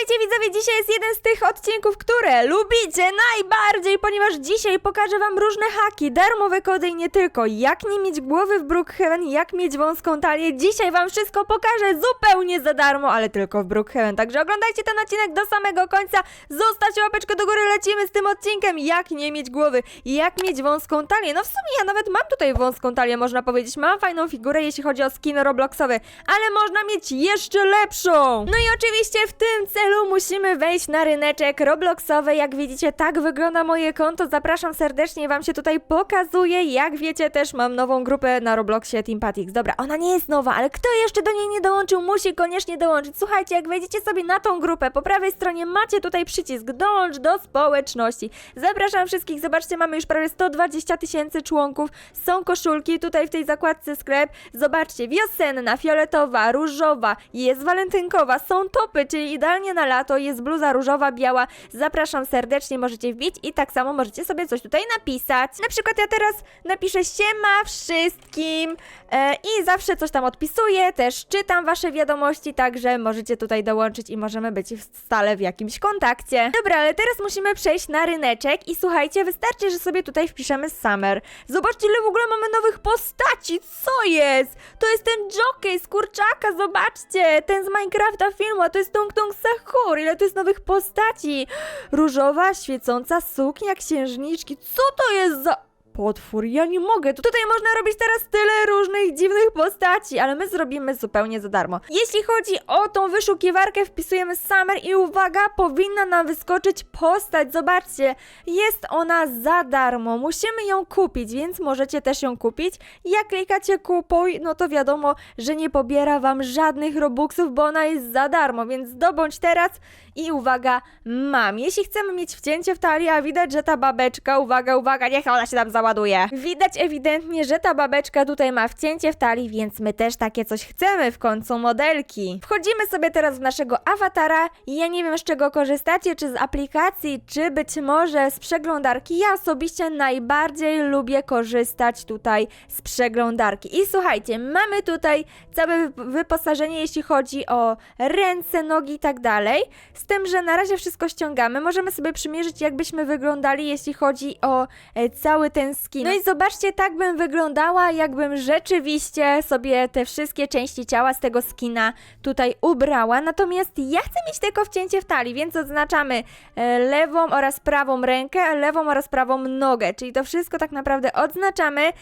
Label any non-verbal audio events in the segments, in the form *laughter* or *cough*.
Witajcie widzowie, dzisiaj jest jeden z tych odcinków, które lubicie najbardziej, ponieważ dzisiaj pokażę wam różne haki, darmowe kody i nie tylko, jak nie mieć głowy w Brookhaven, jak mieć wąską talię, dzisiaj wam wszystko pokażę zupełnie za darmo, ale tylko w Brookhaven, także oglądajcie ten odcinek do samego końca, zostawcie łapeczkę do góry, lecimy z tym odcinkiem, jak nie mieć głowy, jak mieć wąską talię, no w sumie ja nawet mam tutaj wąską talię, można powiedzieć, mam fajną figurę, jeśli chodzi o skin robloxowy, ale można mieć jeszcze lepszą! No i oczywiście w tym celu musimy wejść na ryneczek robloxowy. Jak widzicie, tak wygląda moje konto. Zapraszam serdecznie, wam się tutaj pokazuję. Jak wiecie, też mam nową grupę na Robloxie Teampatix. Dobra, ona nie jest nowa, ale kto jeszcze do niej nie dołączył, musi koniecznie dołączyć. Słuchajcie, jak wejdziecie sobie na tą grupę, po prawej stronie macie tutaj przycisk dołącz do społeczności. Zapraszam wszystkich, zobaczcie, mamy już prawie 120 tysięcy członków. Są koszulki tutaj w tej zakładce sklep. Zobaczcie, wiosenna, fioletowa, różowa, jest walentynkowa, są topy, czyli idealnie na lato, jest bluza różowa, biała. Zapraszam serdecznie, możecie wbić i tak samo możecie sobie coś tutaj napisać. Na przykład ja teraz napiszę siema wszystkim e, i zawsze coś tam odpisuję, też czytam wasze wiadomości, także możecie tutaj dołączyć i możemy być stale w jakimś kontakcie. Dobra, ale teraz musimy przejść na ryneczek i słuchajcie, wystarczy, że sobie tutaj wpiszemy Summer. Zobaczcie, ile w ogóle mamy nowych postaci, co jest? To jest ten jockey z kurczaka, zobaczcie, ten z Minecrafta filmu, a to jest Tung Tung Sahur, ile to jest nowych postaci. Różowa, świecąca suknia, księżniczki, co to jest za... Potwór, ja nie mogę. Tu- Tutaj można robić teraz tyle różnych dziwnych postaci, ale my zrobimy zupełnie za darmo. Jeśli chodzi o tą wyszukiwarkę, wpisujemy Summer i uwaga, powinna nam wyskoczyć postać. Zobaczcie, jest ona za darmo. Musimy ją kupić, więc możecie też ją kupić. Jak klikacie kupuj, no to wiadomo, że nie pobiera wam żadnych robuxów, bo ona jest za darmo, więc zdobądź teraz i uwaga, mam. Jeśli chcemy mieć wcięcie w talii, a widać, że ta babeczka, uwaga, uwaga, niech ona się tam załaduje. Widać ewidentnie, że ta babeczka tutaj ma wcięcie w talii, więc my też takie coś chcemy w końcu modelki. Wchodzimy sobie teraz w naszego awatara ja nie wiem z czego korzystacie, czy z aplikacji, czy być może z przeglądarki. Ja osobiście najbardziej lubię korzystać tutaj z przeglądarki. I słuchajcie, mamy tutaj całe wy- wyposażenie, jeśli chodzi o ręce, nogi i tak dalej. Z tym, że na razie wszystko ściągamy. Możemy sobie przymierzyć, jakbyśmy wyglądali, jeśli chodzi o e, cały ten skin. No i zobaczcie, tak bym wyglądała, jakbym rzeczywiście sobie te wszystkie części ciała z tego skina tutaj ubrała. Natomiast ja chcę mieć tylko wcięcie w talii, więc odznaczamy e, lewą oraz prawą rękę, lewą oraz prawą nogę. Czyli to wszystko tak naprawdę odznaczamy.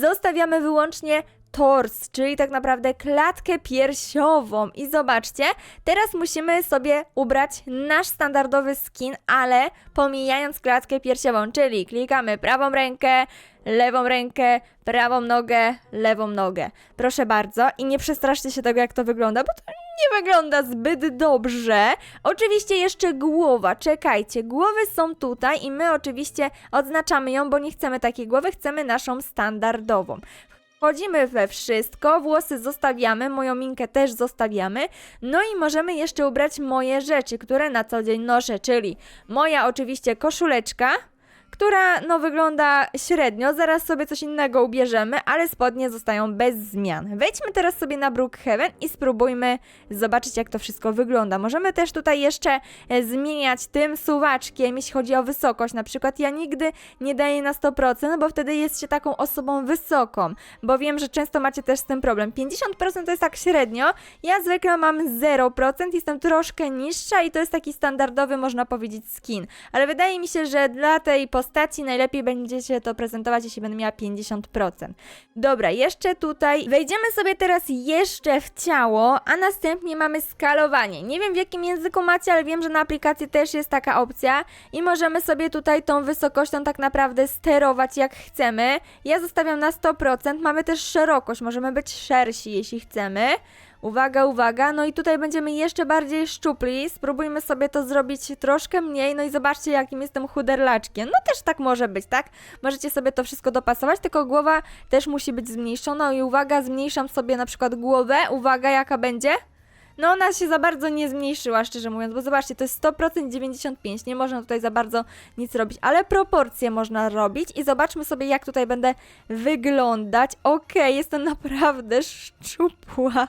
Zostawiamy wyłącznie tors, czyli tak naprawdę klatkę piersiową. I zobaczcie, teraz musimy sobie ubrać nasz standardowy skin, ale pomijając klatkę piersiową, czyli klikamy prawą rękę, lewą rękę, prawą nogę, lewą nogę. Proszę bardzo i nie przestraszcie się tego, jak to wygląda, bo to nie wygląda zbyt dobrze. Oczywiście jeszcze głowa, czekajcie, głowy są tutaj i my oczywiście odznaczamy ją, bo nie chcemy takiej głowy, chcemy naszą standardową. Wchodzimy we wszystko, włosy zostawiamy, moją minkę też zostawiamy. No i możemy jeszcze ubrać moje rzeczy, które na co dzień noszę, czyli moja oczywiście koszuleczka, która no wygląda średnio, zaraz sobie coś innego ubierzemy, ale spodnie zostają bez zmian. Wejdźmy teraz sobie na Brookhaven i spróbujmy zobaczyć jak to wszystko wygląda. Możemy też tutaj jeszcze e, zmieniać tym suwaczkiem, jeśli chodzi o wysokość. Na przykład ja nigdy nie daję na 100%, bo wtedy jest się taką osobą wysoką, bo wiem, że często macie też z tym problem. 50% to jest tak średnio, ja zwykle mam 0%, jestem troszkę niższa i to jest taki standardowy, można powiedzieć, skin. Ale wydaje mi się, że dla tej postaci najlepiej będzie się to prezentować, jeśli będę miała 50%. Dobra, jeszcze tutaj wejdziemy sobie teraz jeszcze w ciało, a następnie mamy skalowanie. Nie wiem w jakim języku macie, ale wiem, że na aplikacji też jest taka opcja i możemy sobie tutaj tą wysokością tak naprawdę sterować jak chcemy. Ja zostawiam na 100%, mamy też szerokość, możemy być szersi jeśli chcemy. Uwaga, uwaga, no i tutaj będziemy jeszcze bardziej szczupli. Spróbujmy sobie to zrobić troszkę mniej, no i zobaczcie, jakim jestem chuderlaczkiem. No też tak może być, tak? Możecie sobie to wszystko dopasować, tylko głowa też musi być zmniejszona. I uwaga, zmniejszam sobie na przykład głowę. Uwaga, jaka będzie? No ona się za bardzo nie zmniejszyła, szczerze mówiąc, bo zobaczcie, to jest 100% 95, nie można tutaj za bardzo nic robić, ale proporcje można robić i zobaczmy sobie, jak tutaj będę wyglądać. Okej, jestem naprawdę szczupła.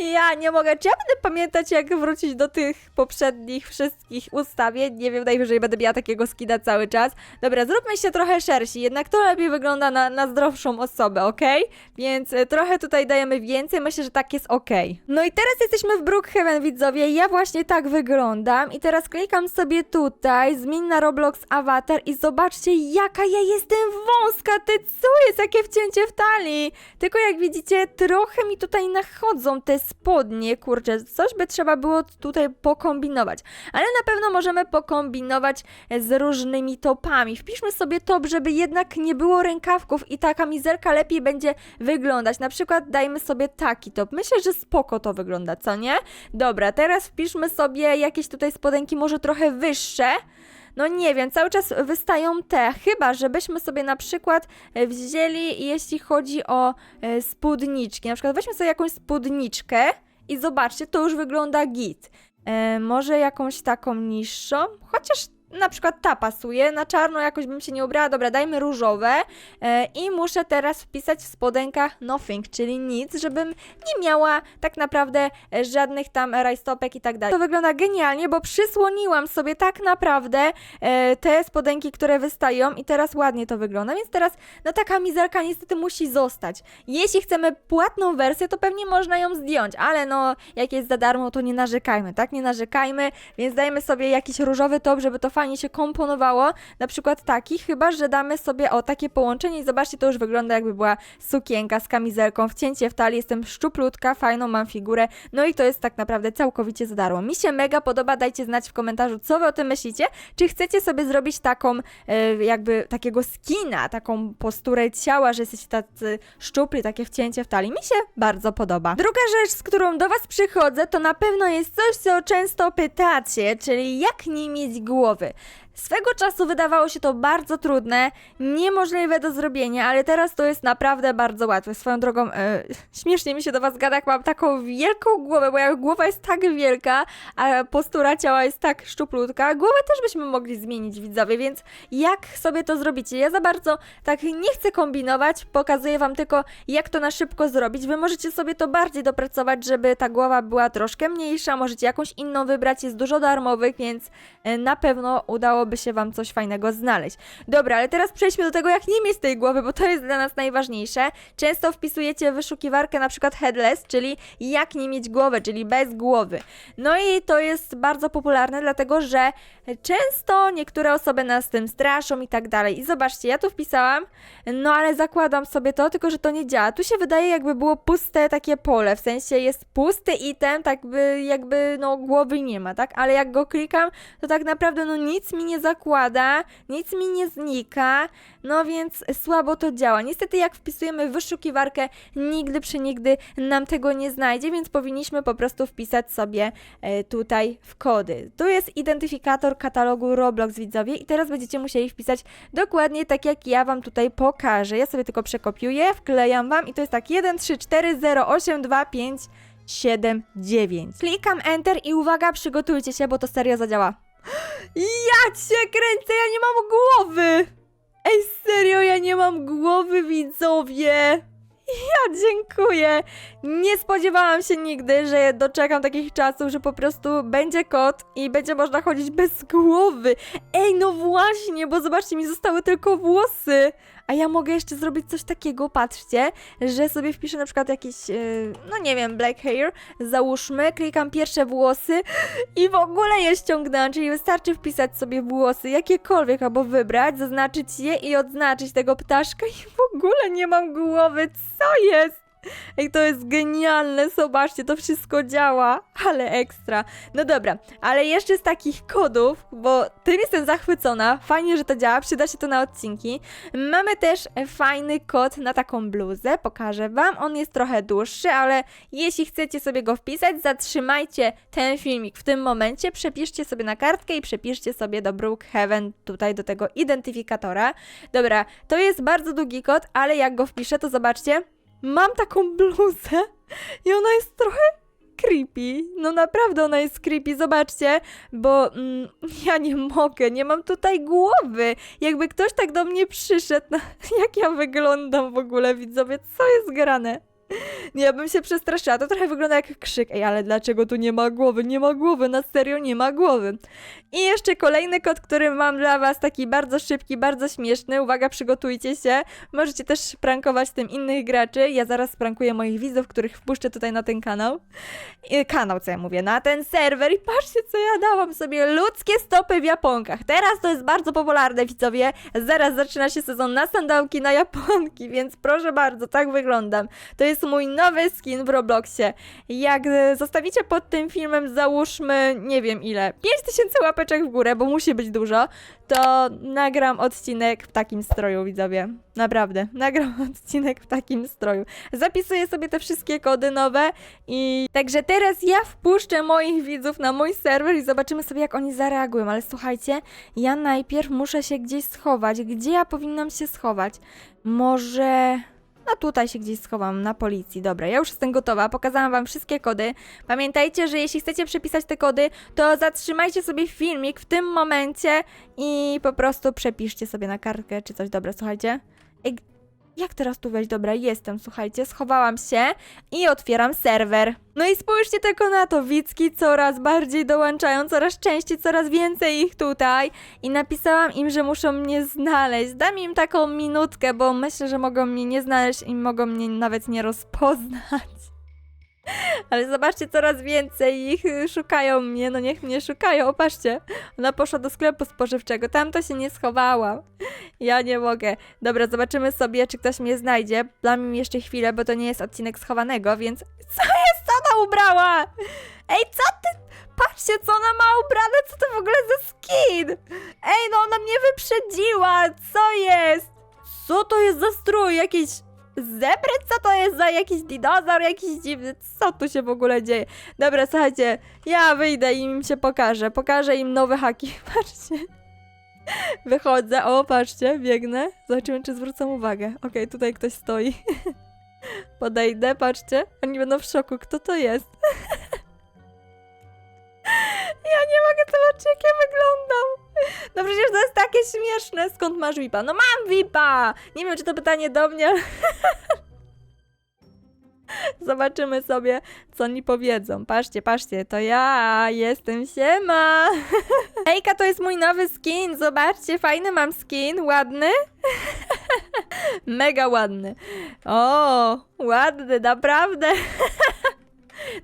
Ja nie mogę. Czy ja będę pamiętać, jak wrócić do tych poprzednich wszystkich ustawień? Nie wiem, najwyżej będę miała takiego skida cały czas. Dobra, zróbmy się trochę szersi, jednak to lepiej wygląda na, na zdrowszą osobę, ok? Więc e, trochę tutaj dajemy więcej, myślę, że tak jest ok. No i teraz jesteśmy w Brookhaven, widzowie. Ja właśnie tak wyglądam i teraz klikam sobie tutaj, zmień na Roblox awatar i zobaczcie, jaka ja jestem wąska. Ty co jest? Jakie wcięcie w talii? Tylko jak widzicie, trochę mi tutaj nachodzą te spodnie, kurczę, coś by trzeba było tutaj pokombinować. Ale na pewno możemy pokombinować z różnymi topami. Wpiszmy sobie top, żeby jednak nie było rękawków i ta kamizelka lepiej będzie wyglądać. Na przykład dajmy sobie taki top. Myślę, że spoko to wygląda, co nie? Dobra, teraz wpiszmy sobie jakieś tutaj spodenki, może trochę wyższe. No nie wiem, cały czas wystają te, chyba żebyśmy sobie na przykład e, wzięli, jeśli chodzi o e, spódniczki. Na przykład weźmy sobie jakąś spódniczkę i zobaczcie, to już wygląda git. E, może jakąś taką niższą, chociaż na przykład ta pasuje, na czarno jakoś bym się nie ubrała, dobra, dajmy różowe e, i muszę teraz wpisać w spodenkach nothing, czyli nic, żebym nie miała tak naprawdę e, żadnych tam rajstopek i tak dalej. To wygląda genialnie, bo przysłoniłam sobie tak naprawdę e, te spodenki, które wystają i teraz ładnie to wygląda, więc teraz no ta kamizelka niestety musi zostać. Jeśli chcemy płatną wersję, to pewnie można ją zdjąć, ale no jak jest za darmo, to nie narzekajmy, tak? Nie narzekajmy, więc dajmy sobie jakiś różowy top, żeby to fajnie się komponowało, na przykład taki, chyba, że damy sobie o takie połączenie i zobaczcie, to już wygląda jakby była sukienka z kamizelką, wcięcie w talii, jestem szczuplutka, fajną mam figurę, no i to jest tak naprawdę całkowicie za darmo. Mi się mega podoba, dajcie znać w komentarzu, co wy o tym myślicie, czy chcecie sobie zrobić taką, e, jakby takiego skina, taką posturę ciała, że jesteście tacy szczupli, takie wcięcie w talii, mi się bardzo podoba. Druga rzecz, z którą do was przychodzę, to na pewno jest coś, co często pytacie, czyli jak nie mieć głowy. it. Swego czasu wydawało się to bardzo trudne, niemożliwe do zrobienia, ale teraz to jest naprawdę bardzo łatwe. Swoją drogą, e, śmiesznie mi się do Was gada, jak mam taką wielką głowę, bo jak głowa jest tak wielka, a postura ciała jest tak szczuplutka, głowę też byśmy mogli zmienić, widzowie, więc jak sobie to zrobicie? Ja za bardzo tak nie chcę kombinować, pokazuję Wam tylko, jak to na szybko zrobić. Wy możecie sobie to bardziej dopracować, żeby ta głowa była troszkę mniejsza, możecie jakąś inną wybrać, jest dużo darmowych, więc e, na pewno udałoby się Wam coś fajnego znaleźć. Dobra, ale teraz przejdźmy do tego, jak nie mieć tej głowy, bo to jest dla nas najważniejsze. Często wpisujecie w wyszukiwarkę na przykład headless, czyli jak nie mieć głowy, czyli bez głowy. No i to jest bardzo popularne, dlatego że często niektóre osoby nas tym straszą i tak dalej. I zobaczcie, ja tu wpisałam, no ale zakładam sobie to, tylko że to nie działa. Tu się wydaje, jakby było puste takie pole, w sensie jest pusty item, tak by jakby no głowy nie ma, tak? Ale jak go klikam, to tak naprawdę no nic mi nie zakłada, nic mi nie znika, no więc słabo to działa. Niestety jak wpisujemy w wyszukiwarkę, nigdy przenigdy nam tego nie znajdzie, więc powinniśmy po prostu wpisać sobie e, tutaj w kody. Tu jest identyfikator katalogu Roblox widzowie i teraz będziecie musieli wpisać dokładnie tak jak ja wam tutaj pokażę. Ja sobie tylko przekopiuję, wklejam wam i to jest tak 1 3 4 0 8 2 5 7 9. Klikam enter i uwaga, przygotujcie się, bo to serio zadziała. *gasps* Ja cię kręcę, ja nie mam głowy! Ej, serio, ja nie mam głowy, widzowie! Ja dziękuję! Nie spodziewałam się nigdy, że doczekam takich czasów, że po prostu będzie kot i będzie można chodzić bez głowy. Ej, no właśnie, bo zobaczcie, mi zostały tylko włosy. A ja mogę jeszcze zrobić coś takiego, patrzcie, że sobie wpiszę na przykład jakiś, yy, no nie wiem, black hair, załóżmy, klikam pierwsze włosy i w ogóle je ściągnęłam, czyli wystarczy wpisać sobie włosy, jakiekolwiek, albo wybrać, zaznaczyć je i odznaczyć tego ptaszka i w ogóle nie mam głowy, co jest? Ej, to jest genialne, zobaczcie, to wszystko działa, ale ekstra. No dobra, ale jeszcze z takich kodów, bo tym jestem zachwycona, fajnie, że to działa, przyda się to na odcinki. Mamy też fajny kod na taką bluzę, pokażę wam, on jest trochę dłuższy, ale jeśli chcecie sobie go wpisać, zatrzymajcie ten filmik w tym momencie, przepiszcie sobie na kartkę i przepiszcie sobie do Brookhaven, tutaj do tego identyfikatora. Dobra, to jest bardzo długi kod, ale jak go wpiszę, to zobaczcie, mam taką bluzę i ona jest trochę creepy. No naprawdę ona jest creepy, zobaczcie, bo mm, ja nie mogę, nie mam tutaj głowy. Jakby ktoś tak do mnie przyszedł, *laughs* jak ja wyglądam w ogóle, widzowie, co jest grane? *laughs* Ja bym się przestraszyła, to trochę wygląda jak krzyk. Ej, ale dlaczego tu nie ma głowy? Nie ma głowy, na serio nie ma głowy. I jeszcze kolejny kod, który mam dla was, taki bardzo szybki, bardzo śmieszny. Uwaga, przygotujcie się. Możecie też prankować tym innych graczy. Ja zaraz sprankuję moich widzów, których wpuszczę tutaj na ten kanał. I, kanał, co ja mówię, na ten serwer. I patrzcie, co ja dałam sobie. Ludzkie stopy w japonkach. Teraz to jest bardzo popularne, widzowie. Zaraz zaczyna się sezon na sandałki na japonki, więc proszę bardzo, tak wyglądam. To jest mój nowy skin w Robloxie. Jak e, zostawicie pod tym filmem, załóżmy, nie wiem ile, 5000 łapeczek w górę, bo musi być dużo, to nagram odcinek w takim stroju, widzowie. Naprawdę, nagram *laughs* odcinek w takim stroju. Zapisuję sobie te wszystkie kody nowe i także teraz ja wpuszczę moich widzów na mój serwer i zobaczymy sobie, jak oni zareagują. Ale słuchajcie, ja najpierw muszę się gdzieś schować. Gdzie ja powinnam się schować? Może... No tutaj się gdzieś schowam, na policji. Dobra, ja już jestem gotowa, pokazałam wam wszystkie kody. Pamiętajcie, że jeśli chcecie przepisać te kody, to zatrzymajcie sobie filmik w tym momencie i po prostu przepiszcie sobie na kartkę czy coś. Dobra, słuchajcie. Ej, jak teraz tu wejść? Dobra, jestem, słuchajcie, schowałam się i otwieram serwer. No i spójrzcie tylko na to, Wicki coraz bardziej dołączają, coraz częściej, coraz więcej ich tutaj. I napisałam im, że muszą mnie znaleźć. Dam im taką minutkę, bo myślę, że mogą mnie nie znaleźć i mogą mnie nawet nie rozpoznać. Ale zobaczcie, coraz więcej ich y, szukają mnie, no niech mnie szukają, patrzcie. Ona poszła do sklepu spożywczego, tam to się nie schowałam. Ja nie mogę. Dobra, zobaczymy sobie, czy ktoś mnie znajdzie. Dam jeszcze chwilę, bo to nie jest odcinek schowanego, więc... Co jest? Co ona ubrała? Ej, co ty? Patrzcie, co ona ma ubrane, co to w ogóle za skin? Ej, no ona mnie wyprzedziła, co jest? Co to jest za strój? Jakiś zebry? Co to jest za jakiś dinozaur? Jakiś dziwny? Co tu się w ogóle dzieje? Dobra, słuchajcie, ja wyjdę i im się pokażę. Pokażę im nowe haki. *laughs* Patrzcie. Wychodzę, o patrzcie, biegnę. Zobaczymy, czy zwrócą uwagę. Okej, tutaj ktoś stoi. *laughs* Podejdę, patrzcie. Oni będą w szoku. Kto to jest? *laughs* ja nie mogę zobaczyć, jak ja wyglądam. No przecież to jest takie śmieszne. Skąd masz VIPa? No mam VIPa! Nie wiem, czy to pytanie do mnie. *laughs* Zobaczymy sobie, co oni powiedzą. Patrzcie, patrzcie, to ja jestem siema. *laughs* Hejka, to jest mój nowy skin. Zobaczcie, fajny mam skin, ładny. *laughs* Mega ładny. O, ładny, naprawdę.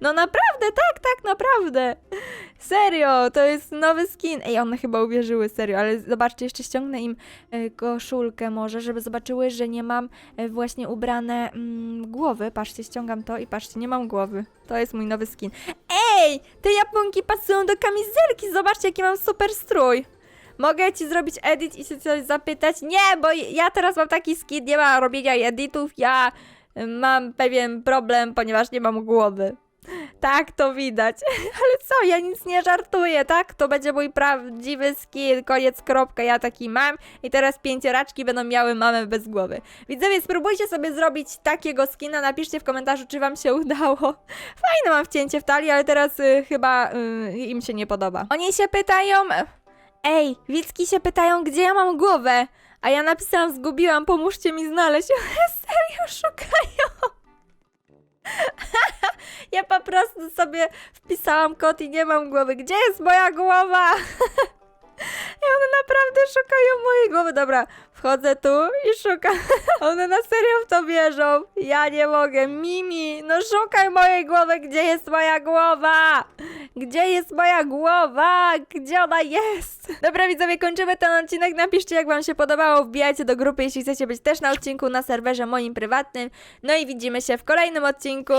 No naprawdę, tak, tak, naprawdę. Serio, to jest nowy skin. Ej, one chyba uwierzyły, serio, ale zobaczcie, jeszcze ściągnę im e, koszulkę może, żeby zobaczyły, że nie mam e, właśnie ubrane mm, głowy. Patrzcie, ściągam to i patrzcie, nie mam głowy. To jest mój nowy skin. Ej, te japonki pasują do kamizelki, zobaczcie, jaki mam super strój. Mogę ci zrobić edit i się coś zapytać? Nie, bo ja teraz mam taki skin, nie ma robienia editów, ja y, mam pewien problem, ponieważ nie mam głowy. Tak, to widać. *laughs* Ale co, ja nic nie żartuję, tak? To będzie mój prawdziwy skin, koniec, kropka, ja taki mam i teraz pięcioraczki będą miały mamę bez głowy. Widzowie, spróbujcie sobie zrobić takiego skina, napiszcie w komentarzu, czy wam się *laughs* udało. Fajne mam wcięcie w talii, ale teraz y, chyba y, im się nie podoba. Oni się pytają... Ej, Wicki się pytają, gdzie ja mam głowę? A ja napisałam, zgubiłam, pomóżcie mi znaleźć. *laughs* Serio, szukają. Ja po prostu sobie wpisałam kod i nie mam głowy. Gdzie jest moja głowa? *laughs* I one naprawdę szukają mojej głowy. Dobra, wchodzę tu i szukam. *laughs* One na serio w to wierzą. Ja nie mogę. Mimi, no szukaj mojej głowy. Gdzie jest moja głowa? Gdzie jest moja głowa? Gdzie ona jest? *laughs* Dobra, widzowie, kończymy ten odcinek. Napiszcie, jak wam się podobało. Wbijajcie do grupy, jeśli chcecie być też na odcinku na serwerze moim prywatnym. No i widzimy się w kolejnym odcinku.